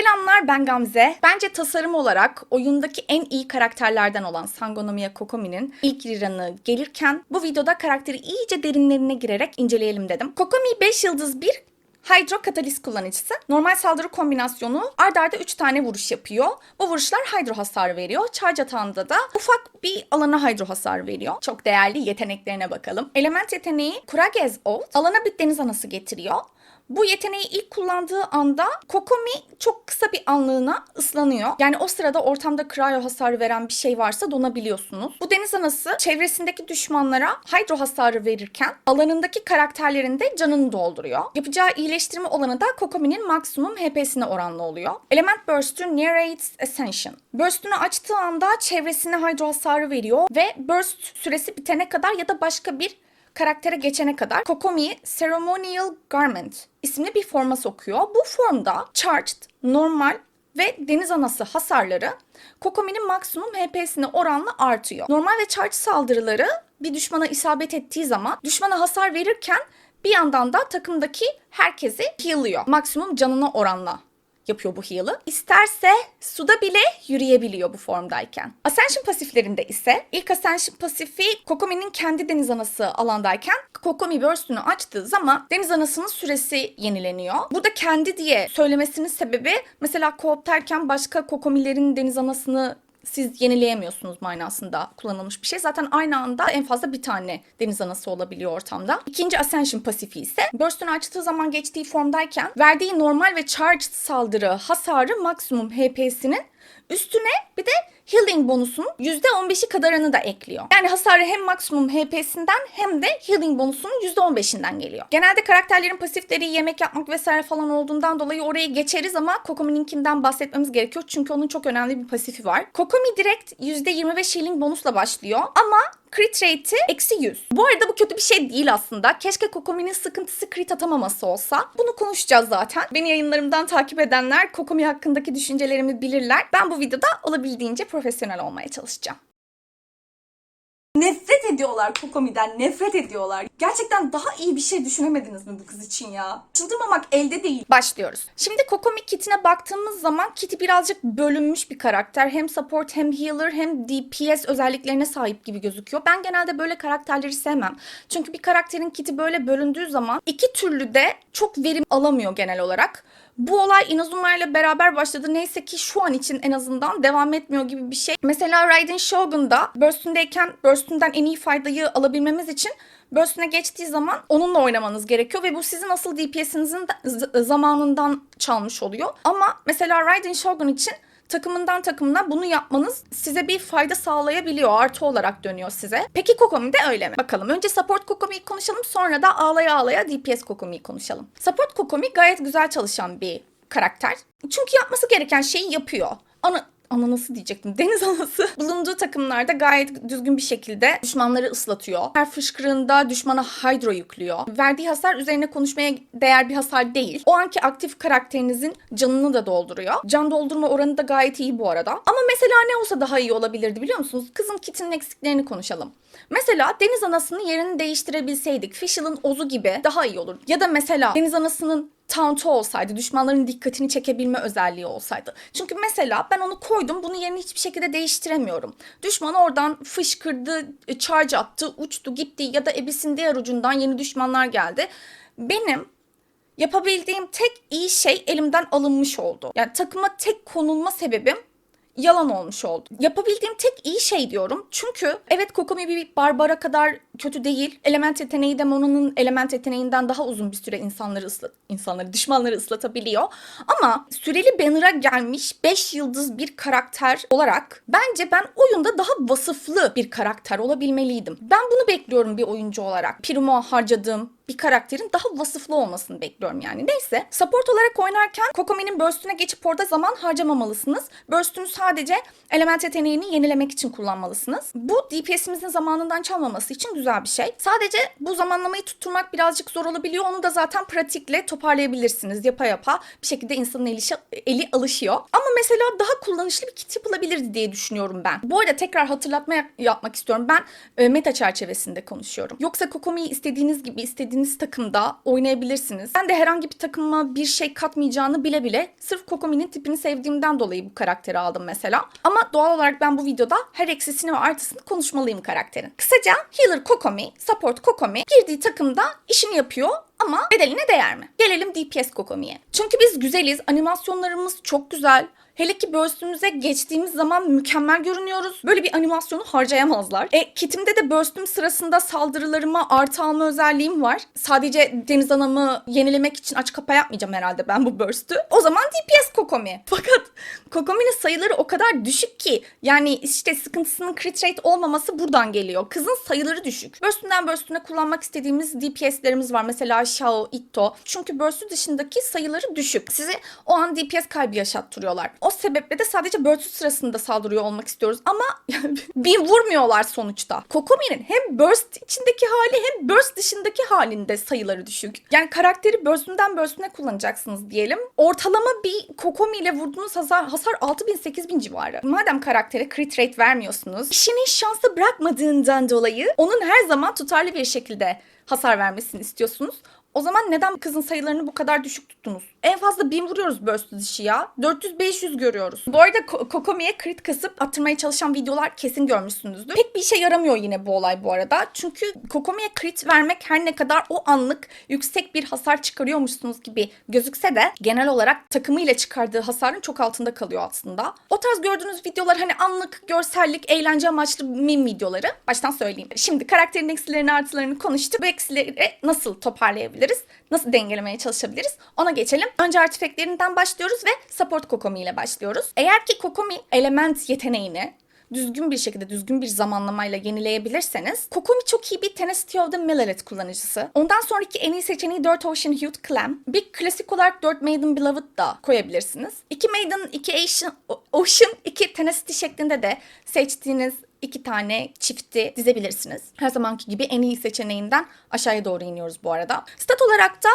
Selamlar ben Gamze. Bence tasarım olarak oyundaki en iyi karakterlerden olan Sangonomiya Kokomi'nin ilk liranı gelirken bu videoda karakteri iyice derinlerine girerek inceleyelim dedim. Kokomi 5 yıldız bir Hydro Kataliz kullanıcısı. Normal saldırı kombinasyonu ard arda 3 tane vuruş yapıyor. Bu vuruşlar hydro hasar veriyor. Charge atağında da ufak bir alana hydro hasar veriyor. Çok değerli yeteneklerine bakalım. Element yeteneği Kuragez Old. Alana bir deniz anası getiriyor. Bu yeteneği ilk kullandığı anda Kokomi çok kısa bir anlığına ıslanıyor. Yani o sırada ortamda cryo hasarı veren bir şey varsa donabiliyorsunuz. Bu deniz anası çevresindeki düşmanlara hydro hasarı verirken alanındaki karakterlerin de canını dolduruyor. Yapacağı iyileştirme olanı da Kokomi'nin maksimum HP'sine oranlı oluyor. Element Burst'ü Narrates Ascension. Burst'ünü açtığı anda çevresine hydro hasarı veriyor ve burst süresi bitene kadar ya da başka bir karaktere geçene kadar Kokomi'yi Ceremonial Garment isimli bir forma sokuyor. Bu formda Charged, normal ve deniz anası hasarları Kokomi'nin maksimum HP'sine oranla artıyor. Normal ve charge saldırıları bir düşmana isabet ettiği zaman düşmana hasar verirken bir yandan da takımdaki herkesi heal'lıyor. Maksimum canına oranla yapıyor bu heal'ı. İsterse suda bile yürüyebiliyor bu formdayken. Ascension pasiflerinde ise ilk Ascension pasifi Kokomi'nin kendi deniz anası alandayken Kokomi Burst'ünü açtığı zaman deniz anasının süresi yenileniyor. Burada kendi diye söylemesinin sebebi mesela co-op'tayken başka Kokomi'lerin deniz anasını siz yenileyemiyorsunuz manasında kullanılmış bir şey. Zaten aynı anda en fazla bir tane deniz anası olabiliyor ortamda. İkinci Ascension pasifi ise Burst'ünü açtığı zaman geçtiği formdayken verdiği normal ve charged saldırı hasarı maksimum HP'sinin üstüne bir de healing bonusunun %15'i kadarını da ekliyor. Yani hasarı hem maksimum HP'sinden hem de healing bonusunun %15'inden geliyor. Genelde karakterlerin pasifleri yemek yapmak vesaire falan olduğundan dolayı orayı geçeriz ama Kokomi'ninkinden bahsetmemiz gerekiyor. Çünkü onun çok önemli bir pasifi var. Kokomi direkt %25 healing bonusla başlıyor ama crit rate'i eksi 100. Bu arada bu kötü bir şey değil aslında. Keşke Kokomi'nin sıkıntısı crit atamaması olsa. Bunu konuşacağız zaten. Beni yayınlarımdan takip edenler Kokomi hakkındaki düşüncelerimi bilirler. Ben bu videoda olabildiğince profesyonel olmaya çalışacağım. Nefret ediyorlar Kokomi'den, nefret ediyorlar. Gerçekten daha iyi bir şey düşünemediniz mi bu kız için ya? Çıldırmamak elde değil. Başlıyoruz. Şimdi Kokomi kitine baktığımız zaman Kitty birazcık bölünmüş bir karakter. Hem support hem healer hem DPS özelliklerine sahip gibi gözüküyor. Ben genelde böyle karakterleri sevmem. Çünkü bir karakterin kiti böyle bölündüğü zaman iki türlü de çok verim alamıyor genel olarak. Bu olay Inazuma ile beraber başladı. Neyse ki şu an için en azından devam etmiyor gibi bir şey. Mesela Raiden Shogun'da Burst'ündeyken Burst'ünden en iyi faydayı alabilmemiz için Burst'üne geçtiği zaman onunla oynamanız gerekiyor ve bu sizin asıl DPS'inizin zamanından çalmış oluyor. Ama mesela Raiden Shogun için takımından takımına bunu yapmanız size bir fayda sağlayabiliyor. Artı olarak dönüyor size. Peki Kokomi de öyle mi? Bakalım. Önce support Kokomi'yi konuşalım sonra da ağlaya ağlaya DPS Kokomi'yi konuşalım. Support Kokomi gayet güzel çalışan bir karakter. Çünkü yapması gereken şeyi yapıyor. Ana ananası diyecektim. Deniz anası bulunduğu takımlarda gayet düzgün bir şekilde düşmanları ıslatıyor. Her fışkırığında düşmana hydro yüklüyor. Verdiği hasar üzerine konuşmaya değer bir hasar değil. O anki aktif karakterinizin canını da dolduruyor. Can doldurma oranı da gayet iyi bu arada. Ama mesela ne olsa daha iyi olabilirdi biliyor musunuz? Kızın kitinin eksiklerini konuşalım. Mesela deniz anasının yerini değiştirebilseydik. Fischl'ın ozu gibi daha iyi olur. Ya da mesela deniz anasının taunt'u olsaydı, düşmanların dikkatini çekebilme özelliği olsaydı. Çünkü mesela ben onu koydum, bunu yerini hiçbir şekilde değiştiremiyorum. Düşman oradan fışkırdı, e, charge attı, uçtu, gitti ya da ebisin diğer ucundan yeni düşmanlar geldi. Benim yapabildiğim tek iyi şey elimden alınmış oldu. Yani takıma tek konulma sebebim yalan olmuş oldu. Yapabildiğim tek iyi şey diyorum. Çünkü evet Kokomi bir Barbara kadar kötü değil. Element yeteneği de Mona'nın element yeteneğinden daha uzun bir süre insanları ıslat insanları, düşmanları ıslatabiliyor. Ama süreli banner'a gelmiş 5 yıldız bir karakter olarak bence ben oyunda daha vasıflı bir karakter olabilmeliydim. Ben bunu bekliyorum bir oyuncu olarak. Primo harcadığım bir karakterin daha vasıflı olmasını bekliyorum yani. Neyse support olarak oynarken Kokomi'nin burst'üne geçip orada zaman harcamamalısınız. Burst'ünü sadece element yeteneğini yenilemek için kullanmalısınız. Bu DPS'imizin zamanından çalmaması için güzel bir şey. Sadece bu zamanlamayı tutturmak birazcık zor olabiliyor. Onu da zaten pratikle toparlayabilirsiniz. Yapa yapa bir şekilde insanın eli, eli alışıyor. Ama mesela daha kullanışlı bir kit yapılabilirdi diye düşünüyorum ben. Bu arada tekrar hatırlatma yap- yapmak istiyorum. Ben e, meta çerçevesinde konuşuyorum. Yoksa Kokomi'yi istediğiniz gibi istediğiniz takımda oynayabilirsiniz. Ben de herhangi bir takıma bir şey katmayacağını bile bile sırf Kokomi'nin tipini sevdiğimden dolayı bu karakteri aldım mesela. Ama doğal olarak ben bu videoda her eksisini ve artısını konuşmalıyım karakterin. Kısaca Healer Kokomi, Support Kokomi girdiği takımda işini yapıyor ama bedeline değer mi? Gelelim DPS Kokomi'ye. Çünkü biz güzeliz, animasyonlarımız çok güzel. Hele ki burst'ümüze geçtiğimiz zaman mükemmel görünüyoruz. Böyle bir animasyonu harcayamazlar. E kitimde de burst'üm sırasında saldırılarıma artı alma özelliğim var. Sadece deniz anamı yenilemek için aç kapa yapmayacağım herhalde ben bu burst'ü. O zaman DPS Kokomi. Fakat Kokomi'nin sayıları o kadar düşük ki yani işte sıkıntısının crit rate olmaması buradan geliyor. Kızın sayıları düşük. Burst'ünden burst'üne kullanmak istediğimiz DPS'lerimiz var. Mesela Shao, Itto. Çünkü burst'ü dışındaki sayıları düşük. Sizi o an DPS kaybı yaşattırıyorlar. O sebeple de sadece burst'ü sırasında saldırıyor olmak istiyoruz. Ama bir vurmuyorlar sonuçta. Kokomi'nin hem burst içindeki hali hem burst dışındaki halinde sayıları düşük. Yani karakteri burst'ünden burst'üne kullanacaksınız diyelim. Ortalama bir Kokomi ile vurduğunuz hasar, hasar 6000-8000 civarı. Madem karaktere crit rate vermiyorsunuz, işini şansa bırakmadığından dolayı onun her zaman tutarlı bir şekilde hasar vermesini istiyorsunuz. O zaman neden kızın sayılarını bu kadar düşük tuttunuz? En fazla 1000 vuruyoruz burst dışı ya. 400-500 görüyoruz. Bu arada Ko- Kokomi'ye crit kasıp attırmaya çalışan videolar kesin görmüşsünüzdür. Pek bir işe yaramıyor yine bu olay bu arada. Çünkü Kokomi'ye crit vermek her ne kadar o anlık yüksek bir hasar çıkarıyormuşsunuz gibi gözükse de genel olarak takımıyla çıkardığı hasarın çok altında kalıyor aslında. O tarz gördüğünüz videolar hani anlık görsellik, eğlence amaçlı meme videoları. Baştan söyleyeyim. Şimdi karakterin eksilerini artılarını konuştuk. Bu eksileri nasıl toparlayabiliriz? Nasıl dengelemeye çalışabiliriz? Ona geçelim. Önce artifactlerinden başlıyoruz ve support Kokomi ile başlıyoruz. Eğer ki Kokomi element yeteneğini düzgün bir şekilde, düzgün bir zamanlamayla yenileyebilirseniz Kokomi çok iyi bir Tenacity of the Millet kullanıcısı. Ondan sonraki en iyi seçeneği 4 Ocean Hued Clam. Bir klasik olarak 4 Maiden Beloved da koyabilirsiniz. 2 Maiden, 2 Ocean, Ocean 2 Tenacity şeklinde de seçtiğiniz iki tane çifti dizebilirsiniz. Her zamanki gibi en iyi seçeneğinden aşağıya doğru iniyoruz bu arada. Stat olarak da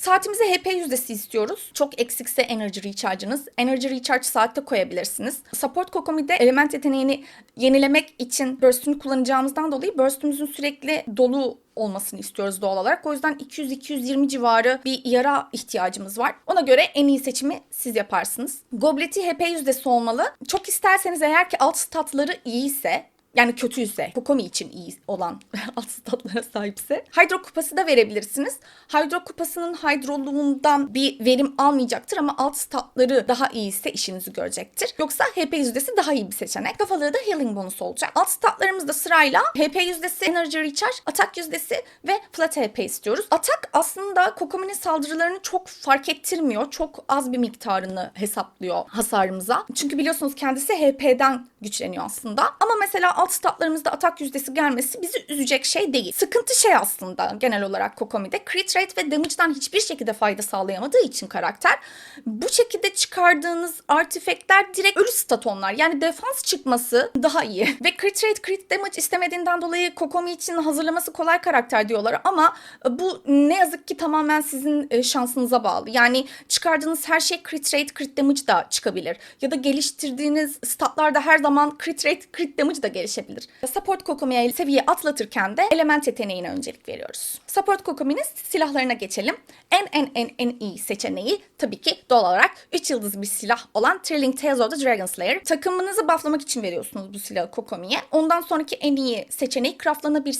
Saatimize HP yüzdesi istiyoruz. Çok eksikse energy recharge'ınız. Energy recharge saatte koyabilirsiniz. Support Kokomi'de element yeteneğini yenilemek için burst'ünü kullanacağımızdan dolayı burst'ümüzün sürekli dolu olmasını istiyoruz doğal olarak. O yüzden 200-220 civarı bir yara ihtiyacımız var. Ona göre en iyi seçimi siz yaparsınız. Gobleti HP yüzdesi olmalı. Çok isterseniz eğer ki alt statları iyiyse yani kötüyse, Kokomi için iyi olan alt statlara sahipse Hydro kupası da verebilirsiniz. Hydro kupasının hidroluğundan bir verim almayacaktır ama alt statları daha iyiyse işinizi görecektir. Yoksa HP yüzdesi daha iyi bir seçenek. Kafalığı da healing bonusu olacak. Alt statlarımız da sırayla HP yüzdesi, energy recharge, atak yüzdesi ve flat HP istiyoruz. Atak aslında Kokomi'nin saldırılarını çok fark ettirmiyor. Çok az bir miktarını hesaplıyor hasarımıza. Çünkü biliyorsunuz kendisi HP'den güçleniyor aslında. Ama mesela alt statlarımızda atak yüzdesi gelmesi bizi üzecek şey değil. Sıkıntı şey aslında genel olarak Kokomi'de. Crit rate ve damage'dan hiçbir şekilde fayda sağlayamadığı için karakter bu şekilde çıkardığınız artifactler direkt ölü stat onlar. Yani defans çıkması daha iyi. Ve crit rate, crit damage istemediğinden dolayı Kokomi için hazırlaması kolay karakter diyorlar ama bu ne yazık ki tamamen sizin e, şansınıza bağlı. Yani çıkardığınız her şey crit rate, crit damage da çıkabilir. Ya da geliştirdiğiniz statlarda her zaman crit rate, crit damage da gelişebilir. Support Kokomi'ye seviye atlatırken de element yeteneğine öncelik veriyoruz. Support Kokomi'nin silahlarına geçelim. En en en en iyi seçeneği tabii ki doğal olarak 3 yıldız bir silah olan Thrilling Tales of the Dragon Slayer. Takımınızı bufflamak için veriyorsunuz bu silahı Kokomi'ye. Ondan sonraki en iyi seçeneği craftlanabilir,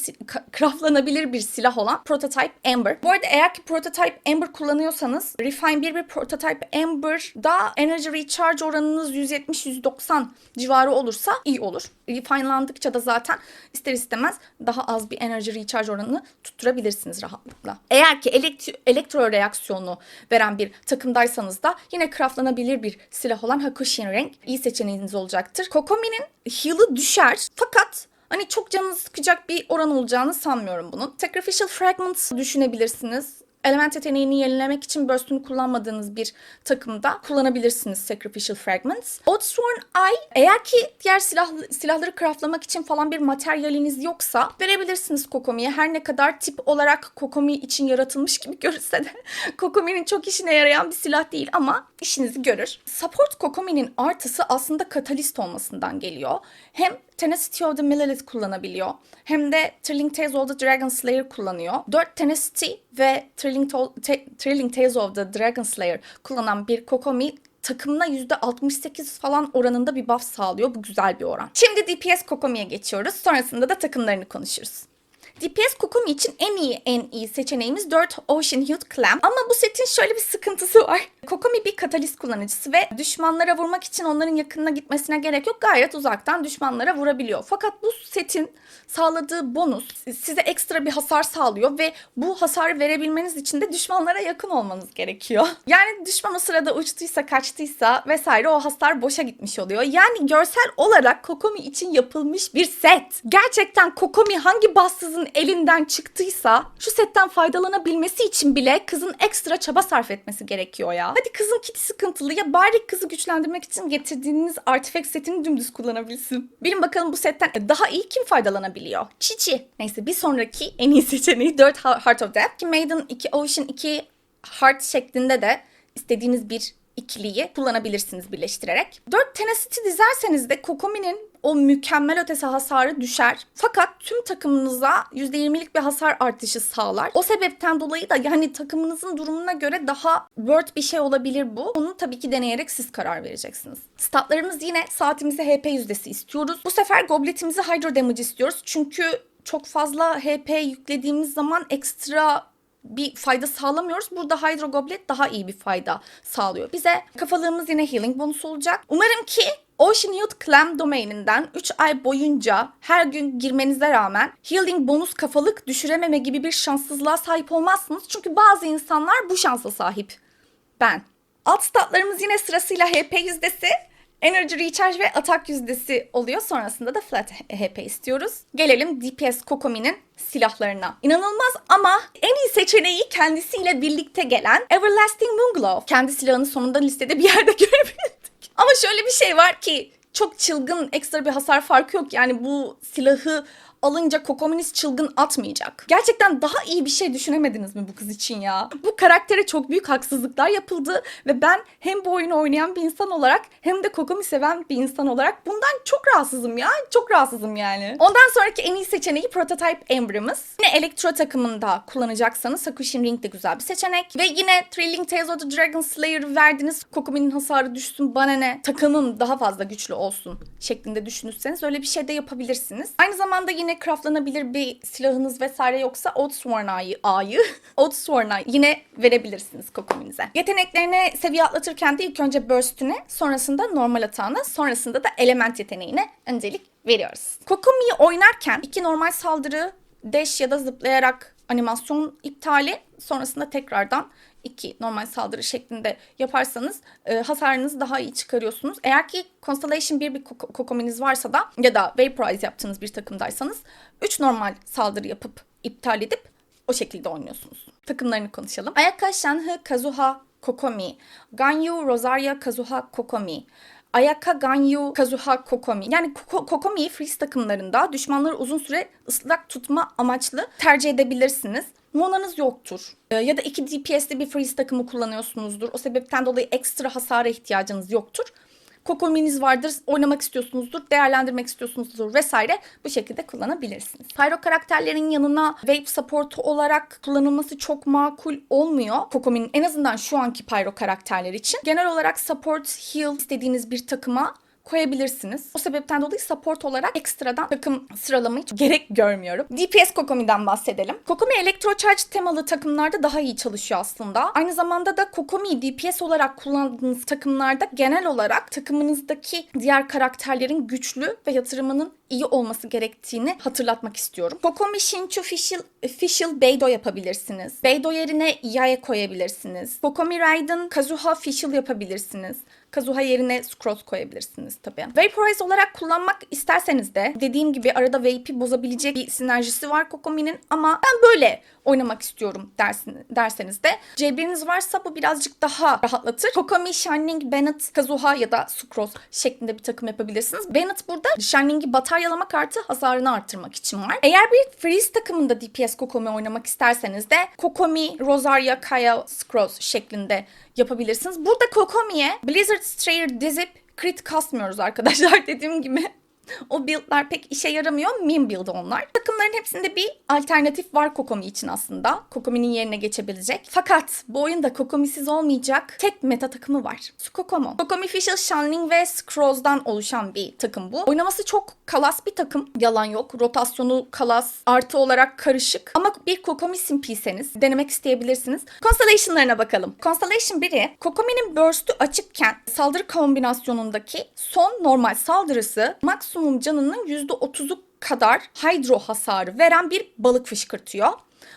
craftlanabilir bir silah olan Prototype Amber. Bu arada eğer ki Prototype Amber kullanıyorsanız Refine 1 ve Prototype Amber'da energy recharge oranınız 170-190 civarı olursa iyi olur. Refinelandıkça da zaten ister istemez daha az bir energy recharge oranını tutturabilirsiniz rahatlıkla. Eğer ki elektro, elektro reaksiyonu veren bir takımdaysanız da yine craftlanabilir bir silah olan Hakushin Ring iyi seçeneğiniz olacaktır. Kokomi'nin heal'ı düşer fakat Hani çok canınızı sıkacak bir oran olacağını sanmıyorum bunun. Sacrificial Fragments düşünebilirsiniz. Element yeteneğini yenilemek için burst'ünü kullanmadığınız bir takımda kullanabilirsiniz Sacrificial Fragments. Oathsworn Eye eğer ki diğer silah, silahları craftlamak için falan bir materyaliniz yoksa verebilirsiniz Kokomi'ye. Her ne kadar tip olarak Kokomi için yaratılmış gibi görünse de Kokomi'nin çok işine yarayan bir silah değil ama işinizi görür. Support Kokomi'nin artısı aslında katalist olmasından geliyor. Hem Tenacity of the Millelith kullanabiliyor. Hem de Thrilling Tales of the Dragon Slayer kullanıyor. 4 Tenacity ve Thrilling, Thrilling Tales of the Dragon Slayer kullanan bir Kokomi takımına %68 falan oranında bir buff sağlıyor. Bu güzel bir oran. Şimdi DPS Kokomi'ye geçiyoruz. Sonrasında da takımlarını konuşuruz. DPS Kokomi için en iyi en iyi seçeneğimiz 4 Ocean Hued Clam. Ama bu setin şöyle bir sıkıntısı var. Kokomi bir katalist kullanıcısı ve düşmanlara vurmak için onların yakınına gitmesine gerek yok. Gayet uzaktan düşmanlara vurabiliyor. Fakat bu setin sağladığı bonus size ekstra bir hasar sağlıyor ve bu hasarı verebilmeniz için de düşmanlara yakın olmanız gerekiyor. Yani düşman o sırada uçtuysa, kaçtıysa vesaire o hasar boşa gitmiş oluyor. Yani görsel olarak Kokomi için yapılmış bir set. Gerçekten Kokomi hangi bassızın elinden çıktıysa şu setten faydalanabilmesi için bile kızın ekstra çaba sarf etmesi gerekiyor ya. Hadi kızın kiti sıkıntılı ya bari kızı güçlendirmek için getirdiğiniz artifact setini dümdüz kullanabilsin. Bilin bakalım bu setten daha iyi kim faydalanabiliyor? Çiçi. Neyse bir sonraki en iyi seçeneği 4 Heart of Death. Ki Maiden 2 Ocean 2 Heart şeklinde de istediğiniz bir ikiliyi kullanabilirsiniz birleştirerek. 4 Tenacity dizerseniz de Kokomi'nin o mükemmel ötesi hasarı düşer. Fakat tüm takımınıza %20'lik bir hasar artışı sağlar. O sebepten dolayı da yani takımınızın durumuna göre daha worth bir şey olabilir bu. Onu tabii ki deneyerek siz karar vereceksiniz. Statlarımız yine saatimize HP yüzdesi istiyoruz. Bu sefer gobletimizi Hydro Damage istiyoruz. Çünkü çok fazla HP yüklediğimiz zaman ekstra bir fayda sağlamıyoruz. Burada Hydro Goblet daha iyi bir fayda sağlıyor. Bize kafalığımız yine healing bonusu olacak. Umarım ki Ocean Youth Clam domaininden 3 ay boyunca her gün girmenize rağmen healing bonus kafalık düşürememe gibi bir şanssızlığa sahip olmazsınız. Çünkü bazı insanlar bu şansa sahip. Ben. Alt statlarımız yine sırasıyla HP yüzdesi, Energy Recharge ve atak yüzdesi oluyor. Sonrasında da flat HP istiyoruz. Gelelim DPS Kokomi'nin silahlarına. İnanılmaz ama en iyi seçeneği kendisiyle birlikte gelen Everlasting Moonglow. Kendi silahını sonunda listede bir yerde görebildik. Ama şöyle bir şey var ki çok çılgın ekstra bir hasar farkı yok. Yani bu silahı alınca Kokominis çılgın atmayacak. Gerçekten daha iyi bir şey düşünemediniz mi bu kız için ya? Bu karaktere çok büyük haksızlıklar yapıldı ve ben hem bu oyunu oynayan bir insan olarak hem de Kokomi seven bir insan olarak bundan çok rahatsızım ya. Çok rahatsızım yani. Ondan sonraki en iyi seçeneği Prototype Embry'miz. Yine elektro takımında kullanacaksanız Sakushin Ring de güzel bir seçenek. Ve yine Thrilling Tales of the Dragon Slayer verdiniz. Kokomi'nin hasarı düşsün bana ne. Takımım daha fazla güçlü olsun şeklinde düşünürseniz öyle bir şey de yapabilirsiniz. Aynı zamanda yine craftlanabilir bir silahınız vesaire yoksa Oathsworn Eye'ı, Eye'ı Oathsworn Eye yine verebilirsiniz Kokomi'nize. Yeteneklerini seviye atlatırken de ilk önce Burst'üne, sonrasında normal atağına, sonrasında da element yeteneğine öncelik veriyoruz. Kokomi'yi oynarken iki normal saldırı, dash ya da zıplayarak animasyon iptali, sonrasında tekrardan iki normal saldırı şeklinde yaparsanız e, hasarınızı daha iyi çıkarıyorsunuz. Eğer ki Constellation 1 bir koko- kokominiz varsa da ya da Vaporize yaptığınız bir takımdaysanız 3 normal saldırı yapıp iptal edip o şekilde oynuyorsunuz. Takımlarını konuşalım. Ayaka Shenhe Kazuha Kokomi, Ganyu Rosaria Kazuha Kokomi, Ayaka Ganyu Kazuha Kokomi. Yani Koko- Kokomi'yi freeze takımlarında düşmanları uzun süre ıslak tutma amaçlı tercih edebilirsiniz. Monanız yoktur. Ee, ya da 2 DPS'li bir freeze takımı kullanıyorsunuzdur. O sebepten dolayı ekstra hasara ihtiyacınız yoktur. Kokomi'niz vardır, oynamak istiyorsunuzdur, değerlendirmek istiyorsunuzdur vesaire bu şekilde kullanabilirsiniz. Pyro karakterlerin yanına Vape supportu olarak kullanılması çok makul olmuyor. Kokomi'nin en azından şu anki Pyro karakterler için. Genel olarak support, heal istediğiniz bir takıma koyabilirsiniz. O sebepten dolayı support olarak ekstradan takım sıralamayı gerek görmüyorum. DPS Kokomi'den bahsedelim. Kokomi Electrocharge temalı takımlarda daha iyi çalışıyor aslında. Aynı zamanda da Kokomi'yi DPS olarak kullandığınız takımlarda genel olarak takımınızdaki diğer karakterlerin güçlü ve yatırımının iyi olması gerektiğini hatırlatmak istiyorum. Kokomi Shinchu Official, Official Beidou yapabilirsiniz. Beidou yerine Yae koyabilirsiniz. Kokomi Raiden Kazuha Official yapabilirsiniz. Kazuha yerine Scrolls koyabilirsiniz tabii. Vaporize olarak kullanmak isterseniz de dediğim gibi arada vape'i bozabilecek bir sinerjisi var Kokomi'nin ama ben böyle oynamak istiyorum dersin, derseniz de C1'iniz varsa bu birazcık daha rahatlatır. Kokomi, Shining, Bennett, Kazuha ya da Scrolls şeklinde bir takım yapabilirsiniz. Bennett burada Shining'i bataryalama kartı hasarını arttırmak için var. Eğer bir Freeze takımında DPS Kokomi oynamak isterseniz de Kokomi, Rosaria, Kaya, Scrolls şeklinde yapabilirsiniz. Burada Kokomi'ye Blizzard Strayer dizip crit kasmıyoruz arkadaşlar dediğim gibi. O build'lar pek işe yaramıyor. Min build onlar. Takımların hepsinde bir alternatif var Kokomi için aslında. Kokomi'nin yerine geçebilecek. Fakat bu oyunda Kokomi'siz olmayacak tek meta takımı var. Sukokomo. Kokomi Official, Shanling ve Scrolls'dan oluşan bir takım bu. Oynaması çok kalas bir takım. Yalan yok. Rotasyonu kalas, artı olarak karışık. Ama bir Kokomi simpiyseniz denemek isteyebilirsiniz. Constellation'larına bakalım. Constellation 1'i Kokomi'nin burst'ü açıkken saldırı kombinasyonundaki son normal saldırısı maksimum canının %30'u kadar hydro hasarı veren bir balık fışkırtıyor.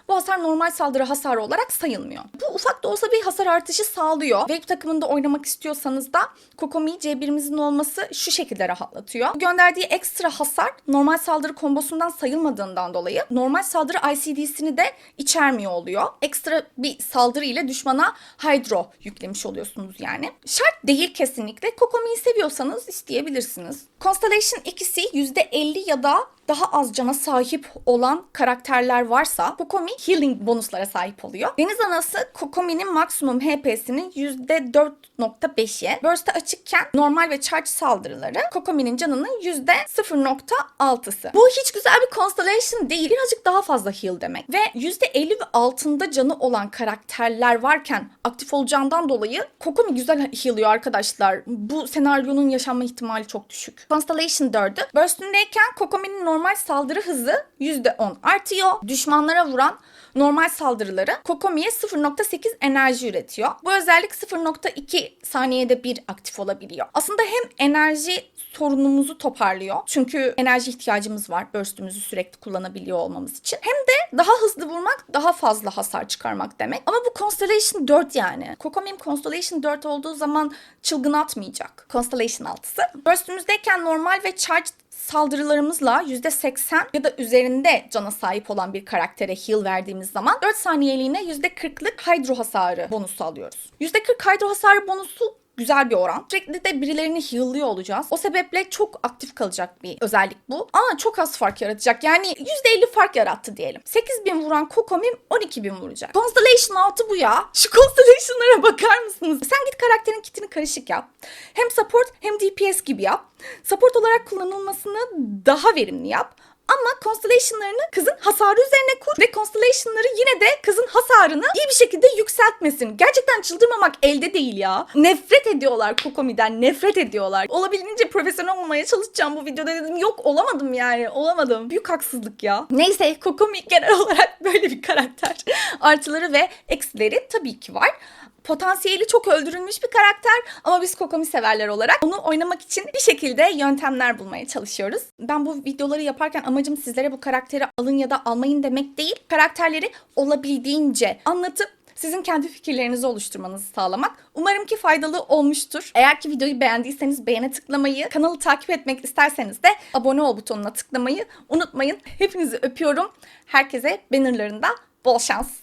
Bu hasar normal saldırı hasarı olarak sayılmıyor. Bu ufak da olsa bir hasar artışı sağlıyor. Vape takımında oynamak istiyorsanız da Kokomi C1'imizin olması şu şekilde rahatlatıyor. Gönderdiği ekstra hasar normal saldırı kombosundan sayılmadığından dolayı normal saldırı ICD'sini de içermiyor oluyor. Ekstra bir saldırı ile düşmana Hydro yüklemiş oluyorsunuz yani. Şart değil kesinlikle. Kokomi'yi seviyorsanız isteyebilirsiniz. Constellation ikisi %50 ya da daha az cana sahip olan karakterler varsa Kokomi healing bonuslara sahip oluyor. Deniz Anası Kokomi'nin maksimum HP'sinin %4.5'i. Burst'e açıkken normal ve charge saldırıları Kokomi'nin canının %0.6'sı. Bu hiç güzel bir constellation değil. Birazcık daha fazla heal demek. Ve %50 ve altında canı olan karakterler varken aktif olacağından dolayı Kokomi güzel healıyor arkadaşlar. Bu senaryonun yaşanma ihtimali çok düşük. Constellation 4'ü Burst'ündeyken Kokomi'nin normal saldırı hızı %10 artıyor. Düşmanlara vuran normal saldırıları Kokomi'ye 0.8 enerji üretiyor. Bu özellik 0.2 saniyede bir aktif olabiliyor. Aslında hem enerji sorunumuzu toparlıyor. Çünkü enerji ihtiyacımız var. Burst'ümüzü sürekli kullanabiliyor olmamız için. Hem de daha hızlı vurmak, daha fazla hasar çıkarmak demek. Ama bu Constellation 4 yani. Kokomi'm Constellation 4 olduğu zaman çılgın atmayacak. Constellation 6'sı. Burst'ümüzdeyken normal ve charged saldırılarımızla %80 ya da üzerinde cana sahip olan bir karaktere heal verdiğimiz zaman 4 saniyeliğine %40'lık hydro hasarı bonusu alıyoruz. %40 hydro hasarı bonusu güzel bir oran. Sürekli de birilerini heal'lıyor olacağız. O sebeple çok aktif kalacak bir özellik bu. Ama çok az fark yaratacak. Yani %50 fark yarattı diyelim. 8000 vuran Kokomi'm 12000 vuracak. Constellation 6 bu ya. Şu Constellation'lara bakar mısınız? Sen git karakterin kitini karışık yap. Hem support hem DPS gibi yap. Support olarak kullanılmasını daha verimli yap. Ama constellation'larını kızın hasarı üzerine kur ve constellation'ları yine de kızın hasarını iyi bir şekilde yükseltmesin. Gerçekten çıldırmamak elde değil ya. Nefret ediyorlar Kokomi'den, nefret ediyorlar. Olabildiğince profesyonel olmaya çalışacağım bu videoda dedim. Yok olamadım yani, olamadım. Büyük haksızlık ya. Neyse Kokomi genel olarak böyle bir karakter. Artıları ve eksileri tabii ki var potansiyeli çok öldürülmüş bir karakter ama biz Kokomi severler olarak onu oynamak için bir şekilde yöntemler bulmaya çalışıyoruz. Ben bu videoları yaparken amacım sizlere bu karakteri alın ya da almayın demek değil. Karakterleri olabildiğince anlatıp sizin kendi fikirlerinizi oluşturmanızı sağlamak. Umarım ki faydalı olmuştur. Eğer ki videoyu beğendiyseniz beğene tıklamayı, kanalı takip etmek isterseniz de abone ol butonuna tıklamayı unutmayın. Hepinizi öpüyorum. Herkese bannerlarında bol şans.